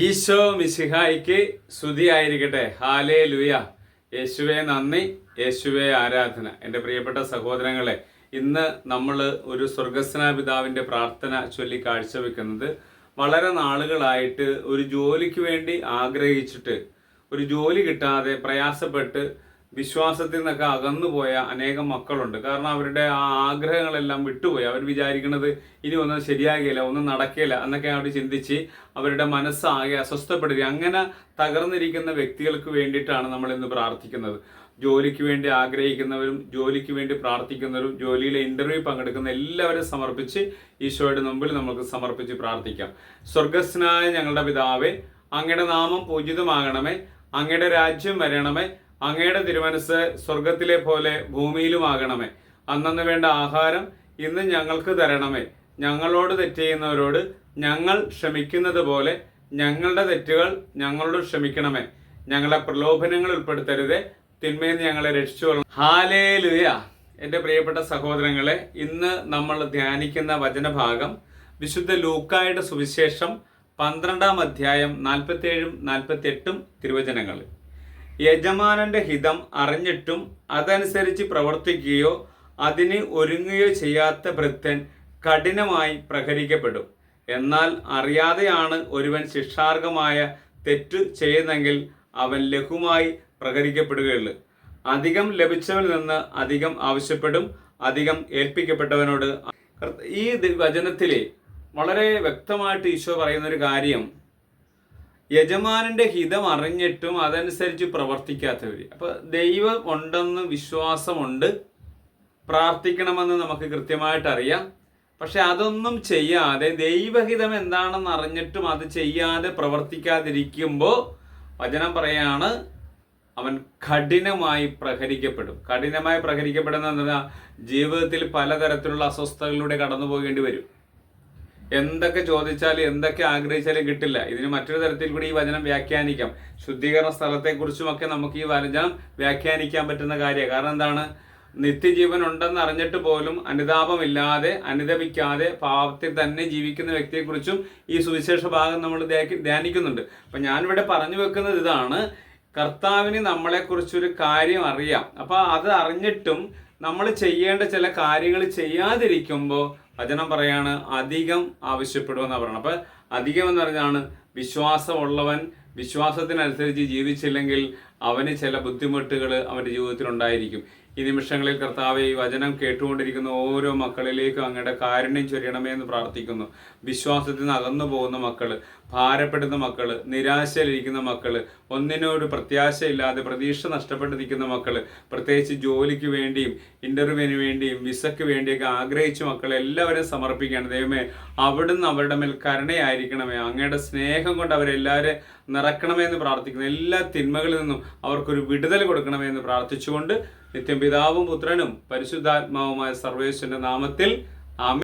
ഈശോ മിശിഹായിക്ക് സ്തുതിയായിരിക്കട്ടെ. ഹാലേ ലുയ യേശുവെ നന്ദി. യേശുവെ ആരാധന. എന്റെ പ്രിയപ്പെട്ട സഹോദരങ്ങളെ ഇന്ന് നമ്മൾ ഒരു സ്വർഗസ്നാ പിതാവിന്റെ പ്രാർത്ഥന ചൊല്ലി കാഴ്ചവെക്കുന്നത് വളരെ നാളുകളായിട്ട് ഒരു ജോലിക്ക് വേണ്ടി ആഗ്രഹിച്ചിട്ട് ഒരു ജോലി കിട്ടാതെ പ്രയാസപ്പെട്ട് വിശ്വാസത്തിൽ നിന്നൊക്കെ അകന്നുപോയ അനേകം മക്കളുണ്ട്. കാരണം അവരുടെ ആ ആഗ്രഹങ്ങളെല്ലാം വിട്ടുപോയി. അവർ വിചാരിക്കുന്നത് ഇനി ഒന്നും ശരിയാകില്ല ഒന്നും നടക്കില്ല എന്നൊക്കെ അവർ ചിന്തിച്ച് അവരുടെ മനസ്സാകെ അസ്വസ്ഥപ്പെടുത്തി അങ്ങനെ തകർന്നിരിക്കുന്ന വ്യക്തികൾക്ക് വേണ്ടിയിട്ടാണ് നമ്മൾ ഇന്ന് പ്രാർത്ഥിക്കുന്നത്. ജോലിക്ക് വേണ്ടി ആഗ്രഹിക്കുന്നവരും ജോലിക്ക് വേണ്ടി പ്രാർത്ഥിക്കുന്നവരും ജോലിയിലെ ഇന്റർവ്യൂ പങ്കെടുക്കുന്ന എല്ലാവരും സമർപ്പിച്ച് ഈശോയുടെ മുമ്പിൽ നമുക്ക് സമർപ്പിച്ച് പ്രാർത്ഥിക്കാം. സ്വർഗസ്നായ ഞങ്ങളുടെ പിതാവേ അങ്ങയുടെ നാമം പൂജിതമാകണമേ അങ്ങയുടെ രാജ്യം വരണമേ അങ്ങയുടെ തിരുമനസ് സ്വർഗത്തിലെ പോലെ ഭൂമിയിലുമാകണമേ. അന്നന്ന് വേണ്ട ആഹാരം ഇന്ന് ഞങ്ങൾക്ക് തരണമേ. ഞങ്ങളോട് തെറ്റ് ഞങ്ങൾ ക്ഷമിക്കുന്നത് പോലെ ഞങ്ങളുടെ തെറ്റുകൾ ഞങ്ങളോട് ക്ഷമിക്കണമേ. ഞങ്ങളെ പ്രലോഭനങ്ങൾ ഉൾപ്പെടുത്തരുതേ. തിന്മയിൽ ഞങ്ങളെ രക്ഷിച്ചു ഹാലേ ലുയ എന്റെ പ്രിയപ്പെട്ട സഹോദരങ്ങളെ ഇന്ന് നമ്മൾ ധ്യാനിക്കുന്ന വചനഭാഗം വിശുദ്ധ ലൂക്കായുടെ സുവിശേഷം പന്ത്രണ്ടാം അധ്യായം നാൽപ്പത്തേഴും നാൽപ്പത്തെട്ടും തിരുവചനങ്ങൾ. യജമാനന്റെ ഹിതം അറിഞ്ഞിട്ടും അതനുസരിച്ച് പ്രവർത്തിക്കുകയോ അതിന് ഒരുങ്ങുകയോ ചെയ്യാത്ത ഭൃത്യൻ കഠിനമായി പ്രഹരിക്കപ്പെടും. എന്നാൽ അറിയാതെയാണ് ഒരുവൻ ശിക്ഷാർഹമായ തെറ്റു ചെയ്യുന്നെങ്കിൽ അവൻ ലഘുമായി പ്രഹരിക്കപ്പെടുകയുള്ളു. അധികം ലഭിച്ചവനിൽ നിന്ന് അധികം ആവശ്യപ്പെടും അധികം ഏൽപ്പിക്കപ്പെട്ടവനോട്. ഈ വചനത്തിലെ വളരെ വ്യക്തമായിട്ട് ഈശോ പറയുന്ന ഒരു കാര്യം യജമാനന്റെ ഹിതം അറിഞ്ഞിട്ടും അതനുസരിച്ച് പ്രവർത്തിക്കാത്തവർ അപ്പൊ ദൈവം ഉണ്ടെന്ന് വിശ്വാസമുണ്ട്. പ്രാർത്ഥിക്കണമെന്ന് നമുക്ക് കൃത്യമായിട്ട് അറിയാം. പക്ഷെ അതൊന്നും ചെയ്യാതെ ദൈവഹിതം എന്താണെന്ന് അറിഞ്ഞിട്ടും അത് ചെയ്യാതെ പ്രവർത്തിക്കാതിരിക്കുമ്പോൾ വചനം പറയാണ് അവൻ കഠിനമായി പ്രഹരിക്കപ്പെടും. കഠിനമായി പ്രഹരിക്കപ്പെടുന്ന ജീവിതത്തിൽ പലതരത്തിലുള്ള അസ്വസ്ഥതകളിലൂടെ കടന്നു പോകേണ്ടി വരും. എന്തൊക്കെ ചോദിച്ചാലും എന്തൊക്കെ ആഗ്രഹിച്ചാലും കിട്ടില്ല. ഇതിന് മറ്റൊരു തരത്തിൽ കൂടി ഈ വചനം വ്യാഖ്യാനിക്കാം. ശുദ്ധീകരണ സ്ഥലത്തെക്കുറിച്ചുമൊക്കെ നമുക്ക് ഈ വചനം വ്യാഖ്യാനിക്കാൻ പറ്റുന്ന കാര്യമാണ്. കാരണം എന്താണ്? നിത്യജീവൻ ഉണ്ടെന്ന് അറിഞ്ഞിട്ട് പോലും അനുതാപമില്ലാതെ അനുദപിക്കാതെ പാപത്തിൽ തന്നെ ജീവിക്കുന്ന വ്യക്തിയെക്കുറിച്ചും ഈ സുവിശേഷ ഭാഗം നമ്മൾ ധ്യാനിക്കുന്നുണ്ട്. അപ്പം ഞാനിവിടെ പറഞ്ഞു വെക്കുന്നത് ഇതാണ്. കർത്താവിന് നമ്മളെക്കുറിച്ചൊരു കാര്യം അറിയാം. അപ്പോൾ അത് അറിഞ്ഞിട്ടും നമ്മൾ ചെയ്യേണ്ട ചില കാര്യങ്ങൾ ചെയ്യാതിരിക്കുമ്പോൾ വചനം പറയാണ് അധികം ആവശ്യപ്പെടുമെന്നാണ് പറയുന്നത് അപ്പൊ അധികം എന്ന് പറഞ്ഞാണ് വിശ്വാസമുള്ളവൻ വിശ്വാസത്തിനനുസരിച്ച് ജീവിച്ചില്ലെങ്കിൽ അവന് ചില ബുദ്ധിമുട്ടുകൾ അവന്റെ ജീവിതത്തിൽ ഉണ്ടായിരിക്കും ഈ നിമിഷങ്ങളിൽ കർത്താവ് ഈ വചനം കേട്ടുകൊണ്ടിരിക്കുന്ന ഓരോ മക്കളിലേക്കും അങ്ങയുടെ കാരുണ്യം ചൊരിയണമേ എന്ന് പ്രാർത്ഥിക്കുന്നു. വിശ്വാസത്തിൽ നിന്ന് അകന്നു പോകുന്ന മക്കൾ ഭാരപ്പെടുന്ന മക്കൾ നിരാശയിലിരിക്കുന്ന മക്കൾ ഒന്നിനോട് പ്രത്യാശയില്ലാതെ പ്രതീക്ഷ നഷ്ടപ്പെട്ട് നിൽക്കുന്ന മക്കൾ പ്രത്യേകിച്ച് ജോലിക്ക് വേണ്ടിയും ഇന്റർവ്യൂവിന് വേണ്ടിയും വിസയ്ക്ക് വേണ്ടിയൊക്കെ ആഗ്രഹിച്ച മക്കളെ എല്ലാവരും സമർപ്പിക്കുകയാണ്. ദൈവമേ അവിടുന്ന് അവരുടെ മേൽ കരുണയായിരിക്കണമേ. അങ്ങയുടെ സ്നേഹം കൊണ്ട് അവരെല്ലാവരെ നിറക്കണമേ എന്ന് പ്രാർത്ഥിക്കുന്നു. എല്ലാ തിന്മകളിൽ നിന്നും അവർക്കൊരു വിടുതൽ കൊടുക്കണമേ എന്ന് പ്രാർത്ഥിച്ചുകൊണ്ട് നിത്യം പിതാവും പുത്രനും പരിശുദ്ധാത്മാവുമായ സർവേശ്വരന്റെ നാമത്തിൽ ആമി